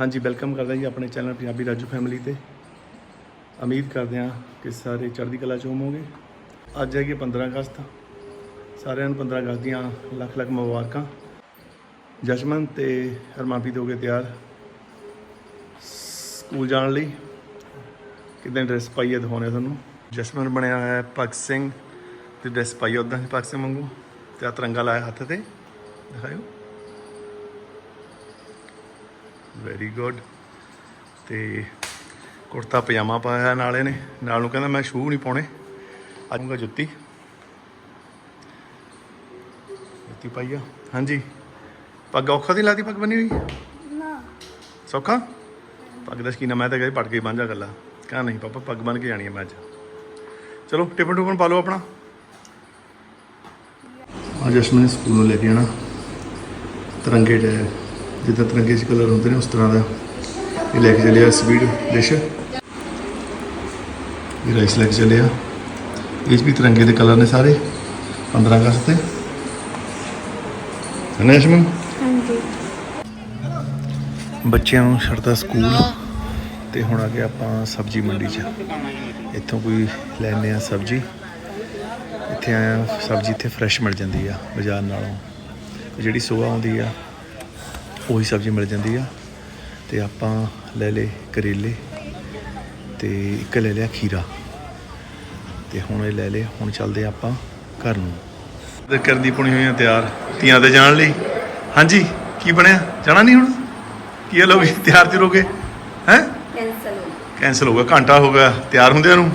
ਹਾਂਜੀ ਵੈਲਕਮ ਕਰਦਾ ਜੀ ਆਪਣੇ ਚੈਨਲ ਪੰਜਾਬੀ ਰਾਜੂ ਫੈਮਿਲੀ ਤੇ। ਉਮੀਦ ਕਰਦੇ ਹਾਂ ਕਿ ਸਾਰੇ ਚੜ੍ਹਦੀ ਕਲਾ ਚ ਹੋਵੋਗੇ। ਅੱਜ ਹੈਗੀ 15 ਅਗਸਤ। ਸਾਰਿਆਂ ਨੂੰ 15 ਅਗਸਤ ਦੀਆਂ ਲੱਖ ਲੱਖ ਮੁਬਾਰਕਾਂ। ਜਸ਼ਮਨ ਤੇ ਹਰਮਨਪ੍ਰੀਤ ਹੋ ਗਏ ਤਿਆਰ। ਸਕੂਲ ਜਾਣ ਲਈ। ਕਿਦਾਂ ਡਰੈਸ ਪਾਈਏ ਹੈ ਦਿਖਾਉਣੇ ਤੁਹਾਨੂੰ। ਜਸ਼ਮਨ ਬਣਿਆ ਹੋਇਆ ਭਗਤ ਸਿੰਘ। ਤੇ ਡਰੈਸ ਪਾਈ ਉਦਾਂ ਹੀ ਭਗਤ ਸਿੰਘ ਵਾਂਗੂ। ਤੇ ਆਹ ਤਿਰੰਗਾ ਲਾਇਆ ਹੱਥ ਤੇ। ਦਿਖਾਇਓ। ਵੈਰੀ ਗੁੱਡ ਤੇ ਕੁੜਤਾ ਪਜਾਮਾ ਪਾਇਆ ਨਾਲੇ ਨੇ। ਨਾਲ ਨੂੰ ਕਹਿੰਦਾ ਮੈਂ ਸ਼ੂ ਨਹੀਂ ਪਾਉਣੇ। ਆਜੂਗਾ ਜੁੱਤੀ। ਜੁੱਤੀ ਪਾਈਆ ਹਾਂਜੀ। ਪੱਗ ਔਖਾ ਦੀ ਲਾਤੀ ਪੱਗ ਬਣੀ ਹੋਈ? ਨਾ। ਸੌਖਾ? ਪੱਗ ਦਾ ਸ਼ਕੀਨਾ ਮੈਂ ਤਾਂ ਕਹੇ ਪੜ ਕੇ ਬਾਂਝਾ ਗੱਲਾਂ ਕਹਾਂ ਨਹੀਂ ਪਾਪਾ ਪੱਗ ਬਣ ਕੇ ਜਾਣੀ ਹੈ ਮੈਂ ਅੱਜ। ਚਲੋ ਟਿਫਨ ਟੁਫਨ ਪਾ ਲਓ ਆਪਣਾ। ਅੱਜ ਅਸ਼ਮਨ ਸਕੂਲ ਨੂੰ ਲੈ ਕੇ ਆਣਾ ਤਿਰੰਗੇ ਦੇ ਜਿੱਦਾਂ ਤਿਰੰਗੇ 'ਚ ਕਲਰ ਹੁੰਦੇ ਨੇ ਉਸ ਤਰ੍ਹਾਂ ਦਾ ਇਹ ਲੈ ਕੇ ਚੱਲਿਆ ਸਪੀਡ ਡਿਸ਼ ਇਹ ਰਾਈਸ ਲੈ ਕੇ ਚੱਲਿਆ। ਇਹ 'ਚ ਵੀ ਤਿਰੰਗੇ ਦੇ ਕਲਰ ਨੇ ਸਾਰੇ 15 ਅਗਸਤ ਤੇ। ਅਸ਼ਮਨ ਹਾਂਜੀ। ਬੱਚਿਆਂ ਨੂੰ ਛੱਡਦਾ ਸਕੂਲ ਤੇ ਹੁਣ ਆ ਗਏ ਆਪਾਂ ਸਬਜ਼ੀ ਮੰਡੀ 'ਚ। ਇੱਥੋਂ ਕੋਈ ਲੈਣੇ ਆ ਸਬਜ਼ੀ। ਇੱਥੇ ਆਇਆ ਸਬਜ਼ੀ ਇੱਥੇ ਫਰੈਸ਼ ਮਿਲ ਜਾਂਦੀ ਆ ਬਾਜ਼ਾਰ ਨਾਲੋਂ। ਜਿਹੜੀ ਸੁਬਾਹ ਆਉਂਦੀ ਆ ਉਹੀ ਸਬਜ਼ੀ ਮਿਲ ਜਾਂਦੀ ਆ। ਤੇ ਆਪਾਂ ਲੈ ਲਏ ਕਰੇਲੇ ਤੇ ਇੱਕ ਲੈ ਲਿਆ ਖੀਰਾ। ਤੇ ਹੁਣ ਇਹ ਲੈ ਲਏ ਹੁਣ ਚੱਲਦੇ ਆਪਾਂ ਘਰ ਨੂੰ। ਤੇ ਕਰਦੀ ਪੁਣੀ ਹੋਈਆਂ ਤਿਆਰ ਤੀਆਂ ਤੇ ਜਾਣ ਲਈ। ਹਾਂਜੀ ਕੀ ਬਣਿਆ? ਜਾਣਾ ਨਹੀਂ ਹੁਣ? ਕੀ ਹੋ ਗਈ ਤਿਆਰ ਤਿਰ ਹੋ? ਗਏ ਹੈ ਕੈਂਸਲ ਹੋ ਗਿਆ ਘੰਟਾ ਹੋ ਗਿਆ ਤਿਆਰ ਹੁੰਦਿਆਂ ਨੂੰ।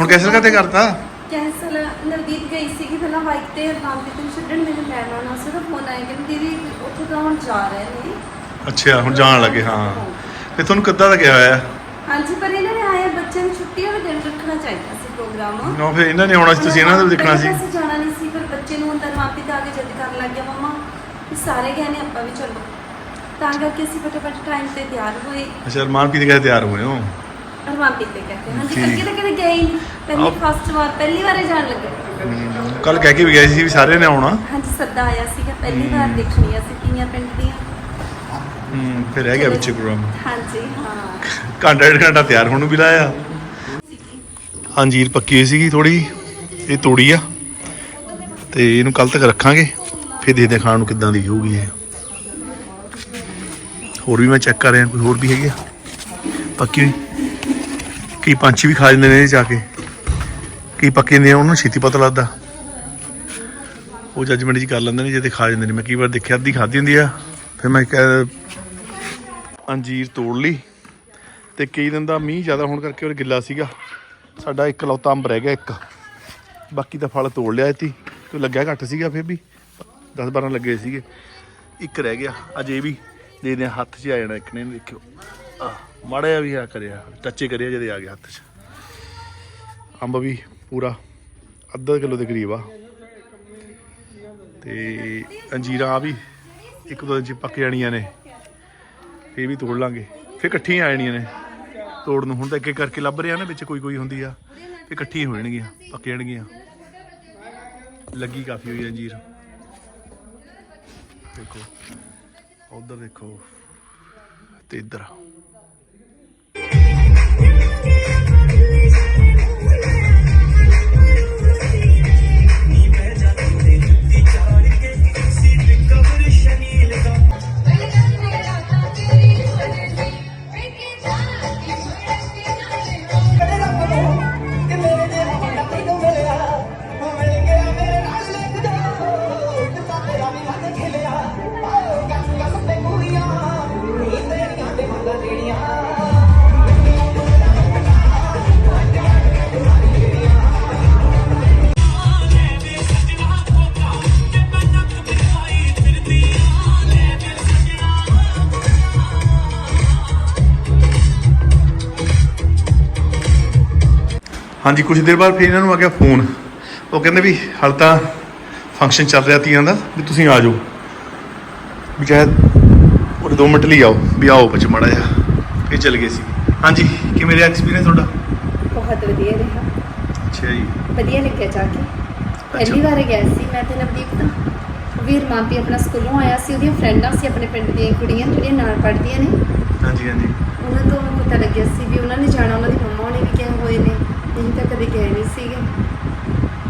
ਹੁਣ ਕੈਂਸਲ ਕਾਤੇ ਕਰਤਾ? ਕੈਂਸਲ ਨਵਦੀਪ ਗਈ ਸੀ ਕਿ ਪਹਿਲਾਂ ਬਾਈਕ ਤੇ ਨਾਮ ਤੇ ਛੱਡਣ ਮੈਨੂੰ ਲੈਣ ਆਉਣਾ ਸੀ ਤਾਂ ਫੋਨ ਆਇਆ ਕਿ ਦੀਦੀ ਉੱਥੇ ਤਾਂ ਹੁਣ ਜਾ ਰਹੇ ਨੇ। ਅੱਛਾ ਹੁਣ ਜਾਣ ਲੱਗੇ ਹਾਂ। ਤੇ ਤੁਹਾਨੂੰ ਕਿੱਦਾਂ ਦਾ ਗਿਆ ਹੋਇਆ? ਹਾਂਜੀ ਪਰ ਇਹਨਾਂ ਨੇ ਆਇਆ ਬੱਚਿਆਂ ਨੂੰ ਛੁੱਟੀ ਵਾਲੇ ਦਿਨ ਰੱਖਣਾ ਚਾਹੀਦਾ ਸੀ ਪ੍ਰੋਗਰਾਮ। ਨਾ ਫਿਰ ਇਹਨਾਂ ਨੇ ਆਉਣਾ ਸੀ ਤੁਸੀਂ ਇਹਨਾਂ ਦਾ ਵੀ ਦੇਖਣਾ ਸੀ। ਅਸੀਂ ਜਾਣਾ ਨਹੀਂ ਸੀ ਪਰ ਬੱਚੇ ਨੂੰ ਅੰਦਰ ਮਾਪੀ ਤਾਂ ਆ ਕੇ ਜਿੱਦ ਕਰਨ ਲੱਗ ਗਿਆ ਮਮਾ ਵੀ ਸਾਰੇ ਗਏ ਨੇ ਆਪਾਂ ਵੀ ਚੱਲੋ। ਤਾਂ ਕਰਕੇ ਅਸੀਂ ਫਟਾਫਟ ਟਾਈਮ ਤੇ ਤਿਆਰ ਹੋਏ। ਅੱਛਾ ਅਰਮਾਨ ਦੇ ਕਹੇ ਤਿਆਰ ਹੋਏ ਹੋ? ਮਾਪੀ ਤੇ ਕਹਿੰਦੇ ਹਾਂਜੀ ਠੀਕ। ਅੱਗੇ ਤਾਂ ਕਦੇ ਗਏ ਹੀ ਨਹੀਂ। ਪਹਿਲੀ ਫਸਟ ਵਾਰ ਪਹਿਲੀ ਵਾਰੇ ਜਾਣ ਲੱਗੇ। ਕੱਲ ਕਹਿ ਕੇ ਵੀ ਗਏ ਸੀ ਵੀ ਸਾਰਿਆਂ ਨੇ ਆਉਣਾ। ਹਾਂਜੀ ਸੱਦਾ ਆਇਆ ਸੀਗਾ। ਪਹਿਲੀ ਵਾਰ ਦੇਖਣੀ ਅਸੀਂ ਤੀਆਂ ਪਿੰਡ ਦੀਆਂ। ਹੂੰ ਫਿਰ ਰਹਿ ਗਿਆ ਵਿੱਚ ਪ੍ਰੋਗਰਾਮ ਹਾਂਜੀ ਹਾਂ। ਘੰਟਾ ਡੇਢ ਘੰਟਾ ਤਿਆਰ ਹੋਣ ਨੂੰ ਵੀ ਲਾਇਆ। ਅੰਜੀਰ ਪੱਕੀ ਹੋਈ ਸੀਗੀ ਥੋੜੀ ਇਹ ਤੋੜੀ ਆ। ਤੇ ਇਹਨੂੰ ਕੱਲ ਤੱਕ ਰੱਖਾਂਗੇ। ਫਿਰ ਦੇਖਦੇ ਹਾਂ ਖਾਣ ਨੂੰ ਕਿੱਦਾਂ ਦੀ ਹੋਊਗੀ ਇਹ। ਹੋਰ ਵੀ ਮੈਂ ਚੈੱਕ ਕਰ ਰਿਹਾ ਕੋਈ ਹੋਰ ਵੀ ਹੈਗੀ ਆ? ਪੱਕੀ ਹੋਈ? ਕਈ ਪੰਛੀ ਵੀ ਖਾ ਜਾਂਦੇ ਨੇ ਇਹ ਜਾ ਕੇ। ਕਈ ਪੱਕੇ ਹੁੰਦੇ ਆ, ਉਹਨਾਂ ਨੂੰ ਛੇਤੀ ਪਤਾ ਲੱਗਦਾ। ਉਹ ਜੱਜਮੈਂਟ ਜੀ ਕਰ ਲੈਂਦੇ ਨੇ, ਜੇ ਤੇ ਖਾ ਜਾਂਦੇ ਨੇ। ਮੈਂ ਕਈ ਵਾਰ ਦੇਖਿਆ, ਅੱਧੀ ਖਾਦੀ ਹੁੰਦੀ ਆ, ਫਿਰ ਮੈਂ ਅੰਜੀਰ ਤੋੜ ਲਈ। ਤੇ ਕਈ ਦਿਨ ਦਾ ਮੀਂਹ ਜ਼ਿਆਦਾ ਹੋਣ ਕਰਕੇ ਉਹ ਗਿੱਲਾ ਸੀਗਾ। ਸਾਡਾ ਇੱਕ ਲੌਤਾ ਅੰਬ ਰਹਿ ਗਿਆ, ਇੱਕ। ਬਾਕੀ ਤਾਂ ਫਲ ਤੋੜ ਲਿਆ ਇਤੀ ਕੋਈ ਲੱਗਿਆ ਘੱਟ ਸੀਗਾ, ਫਿਰ ਵੀ 10 12 ਲੱਗੇ ਸੀਗੇ। ਇੱਕ ਰਹਿ ਗਿਆ, ਅਜੇ ਵੀ। ਦੇ ਦੇ ਹੱਥ 'ਚ ਆ ਜਾਣਾ ਇੱਕ ਨੇ, ਦੇਖਿਓ। ਮਾੜਾ ਜਿਹਾ ਵੀ ਆ ਕਰਿਆ ਟੱਚੇ ਕਰਿਆ ਜਦੇ ਆ ਗਿਆ ਹੱਥ 'ਚ। ਅੰਬ ਵੀ ਪੂਰਾ ਅੱਧਾ ਕਿਲੋ ਦੇ ਕਰੀਬ ਆ। ਤੇ ਅੰਜੀਰਾਂ ਆ ਵੀ ਇੱਕ ਦੋ ਦਿਨ 'ਚ ਪੱਕ ਜਾਣੀਆਂ ਨੇ ਇਹ ਵੀ ਤੋੜ ਲਾਂਗੇ। ਫਿਰ ਇਕੱਠੀਆਂ ਆ ਜਾਣੀਆਂ ਨੇ ਤੋੜ ਨੂੰ। ਹੁਣ ਤਾਂ ਇੱਕ ਇੱਕ ਕਰਕੇ ਲੱਭ ਰਿਹਾ ਨਾ, ਵਿੱਚ ਕੋਈ ਕੋਈ ਹੁੰਦੀ ਆ। ਫਿਰ ਇਕੱਠੀਆਂ ਹੋ ਜਾਣਗੀਆਂ, ਪੱਕ ਜਾਣਗੀਆਂ। ਲੱਗੀ ਕਾਫੀ ਹੋਈ ਅੰਜੀਰ। ਦੇਖੋ, ਉਧਰ ਦੇਖੋ। ਤੇ ਇੱਧਰ ਹਾਂਜੀ ਕੁਝ ਦੇਰ ਬਾਅਦ ਫਿਰ ਇਹਨਾਂ ਨੂੰ ਆ ਗਿਆ ਫੋਨ ਉਹ ਕਹਿੰਦੇ ਵੀ ਹਾਲ ਤਾਂ ਫੰਕਸ਼ਨ ਚੱਲ ਰਿਹਾ ਤੀਆਂ ਦਾ ਵੀ ਤੁਸੀਂ ਆ ਜਾਓ। ਵੀ ਚਾਹੇ ਉਹ 2 ਮਿੰਟ ਲਈ ਆਓ ਵੀ ਆਓ ਬੱਚ ਮੜਾ ਜਾ ਫਿਰ ਚੱਲ ਗਏ ਸੀ। ਹਾਂਜੀ ਕਿਵੇਂ ਰਿਹਾ ਐਕਸਪੀਰੀਅੰਸ ਤੁਹਾਡਾ? ਬਹੁਤ ਵਧੀਆ ਰਿਹਾ। ਅੱਛਾ ਜੀ। ਵਧੀਆ ਲੱਗਿਆ ਜਾ ਕੇ। ਪਹਿਲੀ ਵਾਰ ਗਿਆ ਸੀ ਮੈਂ ਤੇ ਨਵਦੀਪ ਤਾਂ। ਵੀਰ ਮਾਪੀ ਆਪਣਾ ਸਕੂਲੋਂ ਆਇਆ ਸੀ ਉਹਦੀਆਂ ਫਰੈਂਡਾਂ ਸੀ ਆਪਣੇ ਪਿੰਡ ਦੀਆਂ ਕੁੜੀਆਂ ਜਿਹੜੀਆਂ ਨਾਲ ਪੜ੍ਹਦੀਆਂ ਨੇ। ਹਾਂਜੀ ਹਾਂਜੀ। ਉਹਨਾਂ ਤੋਂ ਪਤਾ ਲੱਗਿਆ ਸੀ ਵੀ ਉਹਨਾਂ ਨੇ ਜਾਣਾ ਉਹਨਾਂ ਦੀ ਮੰਮਾ ਉਹਨੇ ਵੀ ਕਿਹਾ ਹੋਏ ਨੇ। ਨਹੀਂ ਤਾਂ ਕਦੇ ਗਏ ਨਹੀਂ ਸੀਗੇ।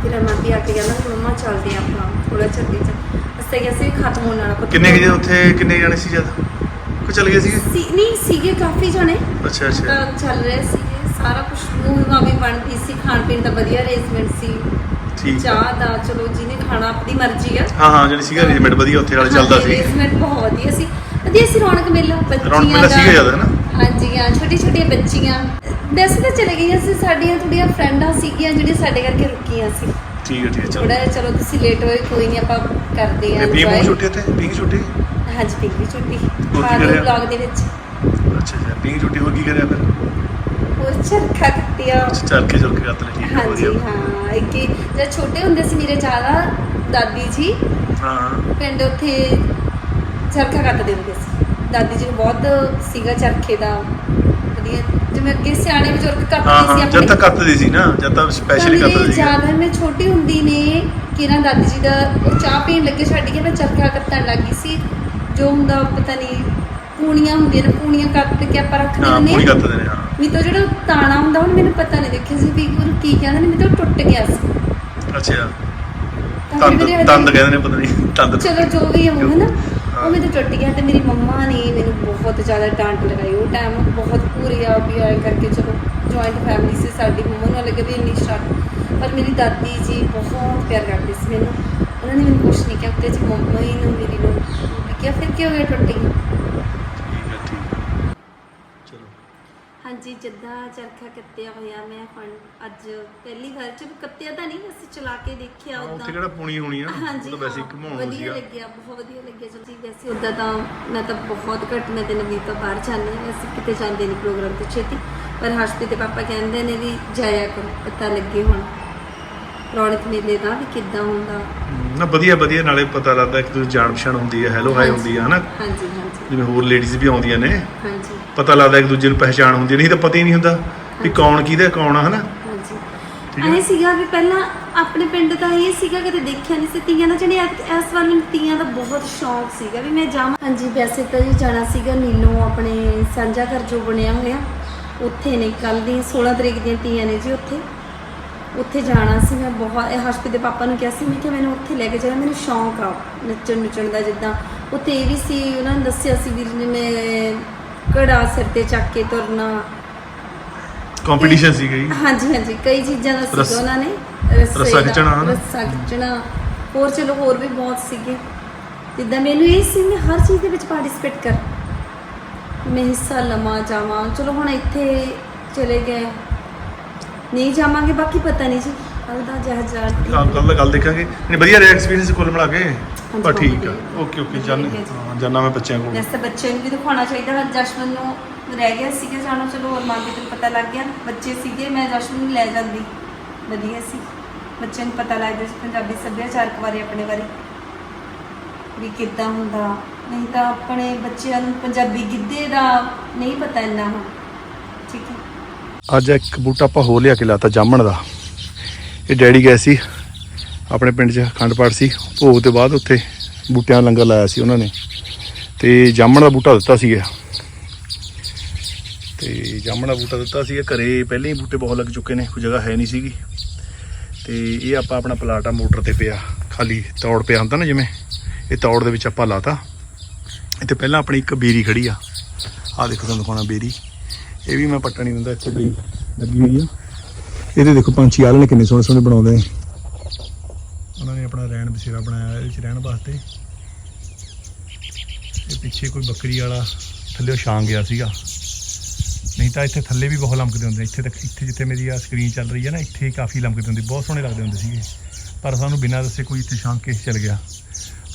ਫਿਰ ਮਾਪੀ ਆ ਕੇ ਕਹਿੰਦਾ ਵੀ ਮੰਮਾ ਚੱਲਦੇ ਹਾਂ ਆਪਾਂ ਥੋੜਾ ਚੱਲਦੇ ਚ ਅਸੇ ਗਿਆ ਸੀ ਖਤਮ ਹੋਣ ਵਾਲਾ ਪਤਾ ਕਿੰਨੇ ਕੁ ਉੱਥੇ ਕਿੰਨੇ ਜਾਣੇ ਸੀ ਜਦ? ਕੋ ਚੱਲ ਗਏ ਸੀਗੇ? ਸੀ ਨਹੀਂ ਸੀਗੇ ਕਾਫੀ ਜਣੇ। ਅੱਛਾ ਅੱਛਾ। ਤਾਂ ਚੱਲ ਰਹੇ ਸੀਗੇ ਸਾਰਾ ਕੁਝ ਮੂਵੀ ਵੀ ਬਣਦੀ ਸੀ ਖਾਣ ਪੀਣ ਦਾ ਵਧੀਆ ਅਰੇਂਜਮੈਂਟ ਸੀ। ਠੀਕ ਆ। ਚਾਹ ਦਾ ਚਲੋ ਜਿਹਨੇ ਖਾਣਾ ਆਪਣੀ ਮਰਜ਼ੀ ਆ। ਹਾਂ ਹਾਂ ਜਿਹੜੀ ਸੀਗਾ ਅਰੇਂਜਮੈਂਟ ਵਧੀਆ ਉੱਥੇ ਵਾਲਾ ਚੱਲਦਾ ਸੀ। ਅਰੇਂਜਮੈਂਟ ਬਹੁਤ ਵਧੀਆ ਸੀ। ਵਧੀਆ ਸੀ ਰੌਣਕ ਮੇਲਾ ਬੱਚੀਆਂ ਰੌਣਕ ਮੇਲਾ ਦਾ। ਸੀਗਾ ਜ਼ਿਆਦਾ, ਹਨਾ? ਹਾਂਜੀ ਹਾਂ ਛੋਟੀ ਛੋਟੀਆਂ ਬੱਚੀਆਂ ਵੈਸੇ ਤਾਂ ਚਲੇ ਗਈਆਂ ਸੀ ਸਾਡੀਆਂ ਥੋੜੀਆਂ ਫਰੈਂਡਾਂ ਸੀਗੀਆਂ ਜਿਹੜੀਆਂ ਸਾਡੇ ਕਰਕੇ ਰੁਕੀਆਂ ਸੀ। ਠੀਕ ਹੈ ਠੀਕ ਹੈ ਥੋੜਾ ਚਲੋ ਤੁਸੀਂ ਲੇਟ ਹੋਏ ਕੋਈ ਨਹੀਂ ਆਪਾਂ ਕਰਦੇ ਆਂ ਤੇ ਪੀ ਮੂੰਹ ਛੁੱਟੀ ਤੇ ਪੀ ਛੁੱਟੀ? ਹਾਂਜੀ ਪਿੰਗ ਵੀ ਛੁੱਟੀ ਕੀ ਕਰਿਆ? ਵਲੌਗ ਦੇ ਵਿੱਚ। ਅੱਛਾ ਅੱਛਾ ਪੀ ਛੁੱਟੀ ਹੋ ਕੀ ਕਰਿਆ ਫਿਰ? ਹੋਰ ਚਰਖਾ ਚੱਲ ਕੇ ਚੱਲ ਕੇ ਕੱਤ ਲੈ ਠੀਕ ਹੈ ਹਾਂਜੀ ਵਧੀਆ। ਹਾਂ ਹੀ- ਜਦ ਛੋਟੇ ਹੁੰਦੇ ਸੀ ਮੇਰੇ ਜ਼ਿਆਦਾ ਦਾਦੀ ਜੀ। ਹਾਂ। ਪਿੰਡ ਉੱਥੇ ਚਰਖਾ ਕੱਟਦੇ ਹੁੰਦੇ ਸੀ। ਦਾਦੀ ਜੀ ਨੂੰ ਬਹੁਤ ਸੀਗਾ ਚਰਖੇ ਦਾ। ਵਧੀਆ। ਜਿਵੇਂ ਅੱਗੇ ਸਿਆਣੇ ਬਜ਼ੁਰਗ ਹਾਂ ਕੱਟਦੇ ਸੀ ਹਾਂ ਜਦ ਤੱਕ ਕੱਤਦੇ ਸੀ ਨਾ ਜਦ ਤੱਕ ਸਪੈਸ਼ਲੀ ਤਾਂ ਕੱਤਦੇ ਮੇਰੇ ਸੀ। ਯਾਦ ਹੈ ਮੈਂ ਛੋਟੀ ਹੁੰਦੀ ਨੇ ਕਿ ਨਾ ਦਾਦੀ ਜੀ ਦਾ ਉਹ ਚਾਹ ਪੀਣ ਲੱਗੇ ਛੱਡ ਕੇ ਮੈਂ ਚਰਖਾ ਕੱਤਣ ਲੱਗੀ ਸੀ। ਜੋ ਹੁੰਦਾ ਪਤਾ ਨਹੀਂ ਪੂਣੀਆਂ ਹੁੰਦੀਆਂ ਨੇ ਪੂਣੀਆਂ ਕੱਤ ਕੇ ਆਪਾਂ ਰੱਖਦੇ ਹਾਂ ਹੁੰਦੇ ਪੂਰੀ ਕੱਤਦੇ ਨੇ ਹਾਂ। ਵੀ ਤਾਂ ਜਿਹੜਾ ਤਾਣਾ ਹੁੰਦਾ ਹੁਣ ਮੈਨੂੰ ਪਤਾ ਨਹੀਂ ਦੇਖਿਆ ਸੀ ਵੀ ਉਹਨੂੰ ਕੀ ਕਹਿੰਦੇ ਨੇ ਮੈਨੂੰ ਤਾਂ ਟੁੱਟ ਗਿਆ ਸੀ। ਅੱਛਾ। ਤਾਂ ਤੰਦ ਮੇਰੇ ਹਜੇ- ਤੰਦ ਕਹਿੰਦੇ ਨੇ ਪਤਾ ਨਹੀਂ ਤੰਦ। ਚਲੋ ਜੋ ਵੀ ਹੋ ਹੈ ਨਾ। ਉਹ ਮੈਨੂੰ ਟੁੱਟ ਗਿਆ ਤੇ ਮੇਰੀ ਮੰਮਾ ਨੇ ਮੈਨੂੰ ਬਹੁਤ ਜ਼ਿਆਦਾ ਡਾਂਟ ਲਗਾਈ। ਉਹ ਟਾਈਮ ਬਹੁਤ ਪੂਰੀ ਆ, ਵੀ ਆਏ ਕਰਕੇ ਚਲੋ ਜੁਆਇੰਟ ਫੈਮਿਲੀ ਸੀ, ਸਾਡੀ ਮੰਮਾ ਨੂੰ ਲੱਗੇ ਵੀ ਇੰਨੀ ਸ਼ਰਤ ਪਰ ਮੇਰੀ ਦਾਦੀ ਜੀ ਬਹੁਤ ਪਿਆਰ ਕਰਦੇ ਸੀ ਮੈਨੂੰ। ਉਹਨਾਂ ਨੇ ਮੈਨੂੰ ਕੁਛ ਨਹੀਂ ਕਿਹਾ, ਉੱਤੇ ਜੀ ਮੰਮਾ ਹੀ ਨੂੰ, ਮੇਰੀ ਨੂੰ। ਕਿਹਾ, ਫਿਰ ਕੀ ਹੋ ਗਿਆ ਟੁੱਟ? ਗਈ ਠੀਕ ਹੈ ਠੀਕ ਹੈ। ਚਲੋ ਹਾਂਜੀ ਜਿੱਦਾਂ ਚਰਖਾ ਕੱਤਿਆ ਹੋਇਆ ਮੈਂ ਹੁਣ ਅੱਜ ਪਹਿਲੀ ਵਾਰ ਚ ਕੱਤਿਆ ਤਾਂ ਨਹੀਂ ਵੈਸੇ ਚਲਾ ਕੇ ਦੇਖਿਆ ਉਦਾਂ ਉੱਥੇ ਕਿਹੜਾ ਪੂਣੀ ਹੋਣੀ ਆ? ਹਾਂਜੀ ਉਹ ਤਾਂ ਵੈਸੇ ਘਮਾਉਣ ਵਧੀਆ ਸੀਗਾ ਲੱਗਿਆ ਬਹੁਤ ਵਧੀਆ ਲੱਗਿਆ। ਚਲੋ ਜੀ ਵੈਸੇ ਉਦਾਂ ਤਾਂ ਮੈਂ ਤਾਂ ਬਹੁਤ ਘੱਟ ਮੈਂ ਤੇ ਨਵੀਂ ਤੋਂ ਬਾਹਰ ਜਾਂਦੇ ਹਾਂ ਵੈਸੇ ਕਿਤੇ ਜਾਂਦੇ ਨਹੀਂ ਪ੍ਰੋਗਰਾਮ ਤੇ ਛੇਤੀ। ਪਰ ਹਸਪੀਟਲ ਤੇ ਪਾਪਾ ਕਹਿੰਦੇ ਨੇ ਵੀ ਜਾਇਆ ਕਰੋ ਪਤਾ ਲੱਗੇ ਹੁਣ। ਰੌਣਕ ਮੇਲੇ ਦਾ ਵੀ ਕਿੱਦਾਂ ਹੁੰਦਾ? ਨਾ ਵਧੀਆ ਵਧੀਆ ਨਾਲੇ ਪਤਾ ਲੱਗਦਾ ਕਿ ਤੁਸੀਂ ਜਾਣ ਪਛਾਣ ਹੁੰਦੀ ਹੈ ਹੈਲੋ ਹਾਈ ਹੁੰਦੀ ਹੈ ਹਨਾ? ਹਾਂਜੀ ਹਾਂਜੀ। ਜਿਵੇਂ ਹੋਰ ਲੇਡੀਜ਼ ਵੀ ਆਉਂਦੀਆਂ ਨੇ। ਹਾਂਜੀ। ਪਤਾ ਲੱਗਦਾ ਇੱਕ ਦੂਜੇ ਨੂੰ ਪਹਿਚਾਣ ਹੁੰਦੀ ਨਹੀਂ ਤਾਂ ਪਤਾ ਹੀ ਨਹੀਂ ਹੁੰਦਾ ਵੀ ਕੌਣ ਕਿਹਦਾ ਕੌਣ ਆ ਹਨਾ? ਹਾਂਜੀ। ਠੀਕ ਹੈ। ਐ ਸੀਗਾ ਵੀ ਪਹਿਲਾਂ ਆਪਣੇ ਪਿੰਡ ਤਾਂ ਇਹ ਸੀਗਾ ਕਦੇ ਦੇਖਿਆ ਨਹੀਂ ਸੀ। ਤੀਆਂ ਦਾ ਜਿਹੜੇ ਇਸ ਵਾਰ ਮੈਨੂੰ ਤੀਆਂ ਦਾ ਬਹੁਤ ਸ਼ੌਂਕ ਸੀਗਾ ਵੀ ਮੈਂ ਜਾਵਾਂ। ਹਾਂਜੀ ਵੈਸੇ ਤਾਂ ਜੀ ਜਾਣਾ ਸੀਗਾ ਨੀਨੋ ਆਪਣੇ ਸਾਂਝਾ ਘਰ ਜੋ ਬਣਿਆ ਹੋਇਆ ਉੱਥੇ ਨੇ ਕੱਲ ਦੀ 16 ਤਰੀਕ ਦੀਆਂ ਤੀਆਂ ਨੇ ਜੀ ਉੱਥੇ। ਉੱਥੇ ਜਾਣਾ ਸੀ ਮੈਂ ਬਹੁਤ ਇਹ ਹਸਪੀਟਲ ਦੇ ਪਾਪਾ ਨੂੰ ਕਿਹਾ ਸੀ ਮੈਂ ਕਿ ਮੈਨੂੰ ਉੱਥੇ ਲੈ ਕੇ ਜਾਣਾ ਮੈਨੂੰ ਸ਼ੌਂਕ ਆ ਨੱਚਣ ਨੁੱਚਣ ਦਾ ਜਿੱਦਾਂ। ਉੱਥੇ ਇਹ ਵੀ ਸੀ ਉਹਨਾਂ ਨੇ ਦੱਸਿਆ ਸੀ ਵੀ ਜਿਵੇਂ ਘੜਾ ਸਿਰ ਤੇ ਚੱਕ ਕੇ ਤੁਰਨਾ। ਕੰਪੀਟੀਸ਼ਨ ਸੀ ਗਈ ਹਾਂਜੀ ਹਾਂਜੀ ਕਈ ਚੀਜ਼ਾਂ ਦਾ ਸੀਗਾ ਉਹਨਾਂ ਨੇ। ਰੱਸਾ ਖਿੱਚਣਾ? ਰੱਸਾ ਖਿੱਚਣਾ ਹੋਰ ਚਲੋ ਹੋਰ ਵੀ ਬਹੁਤ ਸੀਗੇ। ਜਿੱਦਾਂ ਮੈਨੂੰ ਇਹ ਸੀ ਮੈਂ ਹਰ ਚੀਜ਼ ਦੇ ਵਿੱਚ ਪਾਰਟਿਸਿਪੇਟ ਕਰ। ਮੈਂ ਹਿੱਸਾ ਲਵਾਂ ਜਾਵਾਂ। ਚਲੋ ਹੁਣ ਇੱਥੇ ਚਲੇ ਗਏ। ਨਹੀਂ ਜਾਵਾਂਗੇ ਬਾਕੀ ਪਤਾ ਨਹੀਂ ਜੀ। ਕੱਲ ਦਾ ਜਹਾਜ਼ ਹਾਂ ਕੱਲ ਦਾ ਗੱਲ ਦੇਖਾਂਗੇ। ਨਹੀਂ ਵਧੀਆ ਰਿਹਾ ਐਕਸਪੀਰੀਅੰਸ ਕੁੱਲ ਮਿਲਾ ਕੇ। ਪਰ ਠੀਕ ਆ। ਓਕੇ ਓਕੇ ਜਾਨ ਜਾਨਾ ਮੈਂ ਬੱਚਿਆਂ ਕੋਲ। ਵੈਸੇ ਬੱਚੇ ਨੂੰ ਵੀ ਦਿਖਾਉਣਾ ਚਾਹੀਦਾ। ਹੈ ਜਸ਼ਮਨ ਨੂੰ ਰਹਿ ਗਿਆ ਸੀਗਾ ਜਾਣਾ। ਚਲੋ ਹੋਰ ਮਾਂ ਪਿਓ ਨੂੰ ਪਤਾ ਲੱਗ ਗਿਆ। ਬੱਚੇ ਸੀਗੇ ਮੈਂ ਜਸ਼ਮਨ ਨੂੰ ਲੈ ਜਾਂਦੀ। ਵਧੀਆ ਸੀ। ਬੱਚੇ ਨੂੰ ਪਤਾ ਲੱਗਦਾ ਸੀ ਪੰਜਾਬੀ ਸੱਭਿਆਚਾਰਕ ਬਾਰੇ ਆਪਣੇ ਬਾਰੇ। ਵੀ ਕਿੱਦਾਂ ਹੁੰਦਾ। ਨਹੀਂ ਤਾਂ ਆਪਣੇ ਬੱਚਿਆਂ ਨੂੰ ਪੰਜਾਬੀ ਗਿੱਧੇ ਦਾ ਨਹੀਂ ਪਤਾ ਇੰਨਾ ਹੁਣ। ਅੱਜ ਇੱਕ ਬੂਟਾ ਆਪਾਂ ਹੋਰ ਲਿਆ ਕੇ ਲਾਤਾ ਜਾਮਣ ਦਾ। ਇਹ ਡੈਡੀ ਗਏ ਸੀ, ਆਪਣੇ ਪਿੰਡ 'ਚ ਅਖੰਡ ਪਾਠ ਸੀ। ਭੋਗ ਤੋਂ ਬਾਅਦ ਉੱਥੇ ਬੂਟਿਆਂ ਦਾ ਲੰਗਰ ਲਾਇਆ ਸੀ ਉਹਨਾਂ ਨੇ। ਤੇ ਜਾਮਣ ਦਾ ਬੂਟਾ ਦਿੱਤਾ ਸੀਗਾ। ਤੇ ਜਾਮਣ ਦਾ ਬੂਟਾ ਦਿੱਤਾ ਸੀਗਾ। ਘਰੇ ਪਹਿਲਾਂ ਹੀ ਬੂਟੇ ਬਹੁਤ ਲੱਗ ਚੁੱਕੇ ਨੇ, ਕੋਈ ਜਗ੍ਹਾ ਹੈ ਨਹੀਂ ਸੀਗੀ। ਤੇ ਇਹ ਆਪਾਂ ਆਪਣਾ ਪਲਾਟ ਆ ਮੋਟਰ ਤੇ ਪਿਆ, ਖਾਲੀ ਤੌੜ ਪਿਆ ਹੁੰਦਾ ਨਾ ਜਿਵੇਂ, ਇਹ ਤੌੜ ਦੇ ਵਿੱਚ ਆਪਾਂ ਲਾਤਾ। ਇੱਥੇ ਪਹਿਲਾਂ ਆਪਣੀ ਇੱਕ ਬੇਰੀ ਖੜੀ ਆ। ਆ ਦੇਖੋ ਤੁਹਾਨੂੰ ਦਿਖਾਉਣਾ ਬੇਰੀ। ਇਹ ਵੀ ਮੈਂ ਪੱਟਣ ਨਹੀਂ ਦਿੰਦਾ ਇੱਥੇ ਬਈ, ਲੱਗੀ ਹੋਈ ਆ। ਇਹਦੇ ਦੇਖੋ ਪੰਛੀ ਆਲਣੇ ਕਿੰਨੇ ਸੋਹਣੇ ਸੋਹਣੇ ਬਣਾਉਂਦੇ ਨੇ। ਉਹਨਾਂ ਨੇ ਆਪਣਾ ਰਹਿਣ ਬਸੇਰਾ ਬਣਾਇਆ ਇਹਦੇ 'ਚ ਰਹਿਣ ਵਾਸਤੇ। ਇਹ ਪਿੱਛੇ ਕੋਈ ਬੱਕਰੀ ਵਾਲਾ ਥੱਲੇ ਛਾਂ ਗਿਆ ਸੀਗਾ। ਨਹੀਂ ਤਾਂ ਇੱਥੇ ਥੱਲੇ ਵੀ ਬਹੁਤ ਲੰਮਕਦੇ ਹੁੰਦੇ ਇੱਥੇ ਤੱਕ, ਇੱਥੇ ਜਿੱਥੇ ਮੇਰੀ ਆ ਸਕਰੀਨ ਚੱਲ ਰਹੀ ਹੈ ਨਾ, ਇੱਥੇ ਕਾਫੀ ਲੰਮਕਦੇ ਹੁੰਦੇ, ਬਹੁਤ ਸੋਹਣੇ ਲੱਗਦੇ ਹੁੰਦੇ ਸੀਗੇ। ਪਰ ਸਾਨੂੰ ਬਿਨਾਂ ਦੱਸੇ ਕੋਈ ਇੱਥੇ ਛਾਂ ਕੇ ਚਲ ਗਿਆ।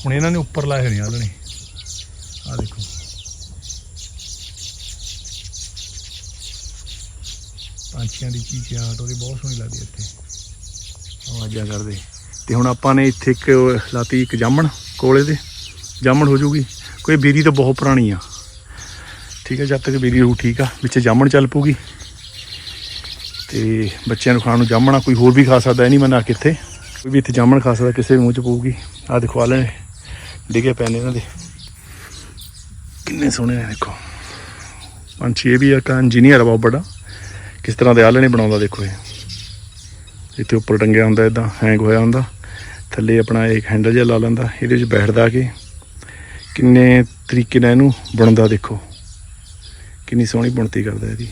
ਹੁਣ ਇਹਨਾਂ ਨੇ ਉੱਪਰ ਲਾਏ ਹੋਏ ਨੇ ਆਲਣੇ ਆ ਦੇਖੋ। ਪੰਛੀਆਂ ਦੀ ਚੀਚਿਆਟ ਉਹਦੀ ਬਹੁਤ ਸੋਹਣੀ ਲੱਗਦੀ ਹੈ ਇੱਥੇ। ਆਵਾਜ਼ਾਂ ਕਰਦੇ। ਤੇ ਹੁਣ ਆਪਾਂ ਨੇ ਇੱਥੇ ਇੱਕ ਲਾਤੀ ਇੱਕ ਜਾਮਣ ਕੋਲੇ ਦੇ। ਜਾਮਣ ਹੋ ਜੂਗੀ। ਕੋਈ ਬੀਰੀ ਤਾਂ ਬਹੁਤ ਪੁਰਾਣੀ ਆ। ਠੀਕ ਹੈ ਜਦ ਤੱਕ ਬੀਰੀ ਰਹੂ ਠੀਕ ਆ। ਵਿੱਚ ਜਾਮਣ ਚੱਲ ਪੂਗੀ ਤੇ ਬੱਚਿਆਂ ਨੂੰ ਖਾਣ ਨੂੰ ਜਾਮਣਾ ਕੋਈ ਹੋਰ ਵੀ ਖਾ ਸਕਦਾ, ਇਹ ਨਹੀਂ ਮਨਾ ਕਿੱਥੇ। ਕੋਈ ਵੀ ਇੱਥੇ ਜਾਮਣ ਖਾ ਸਕਦਾ, ਕਿਸੇ ਮੂੰਹ 'ਚ ਪਊਗੀ। ਆ ਦੇਖੋ ਆ ਲੈ ਡਿੱਗੇ ਪਏ ਇਹਨਾਂ ਦੇ। ਕਿੰਨੇ ਸੋਹਣੇ ਨੇ, ਦੇਖੋ। ਪੰਛੀ ਇਹ ਵੀ ਇੱਕ ਇੰਜੀਨੀਅਰ ਆ ਬਹੁਤ ਵੱਡਾ। ਕਿਸ ਤਰ੍ਹਾਂ ਦੇ ਆਲਣੇ ਬਣਾਉਂਦਾ ਦੇਖੋ ਇਹ। ਇੱਥੇ ਉੱਪਰ ਟੰਗਿਆ ਹੁੰਦਾ, ਇਦਾਂ ਹੈਂਗ ਹੋਇਆ ਹੁੰਦਾ। ਥੱਲੇ ਆਪਣਾ ਇੱਕ ਹੈਂਡਲ ਜਿਹਾ ਲਾ ਲੈਂਦਾ, ਇਹਦੇ ਵਿੱਚ ਬੈਠਦਾ ਕੇ। ਕਿੰਨੇ ਤਰੀਕੇ ਨਾਲ ਇਹਨੂੰ ਬੁਣਦਾ ਦੇਖੋ। ਕਿੰਨੀ ਸੋਹਣੀ ਬੁਣਤੀ ਕਰਦਾ ਇਹਦੀ।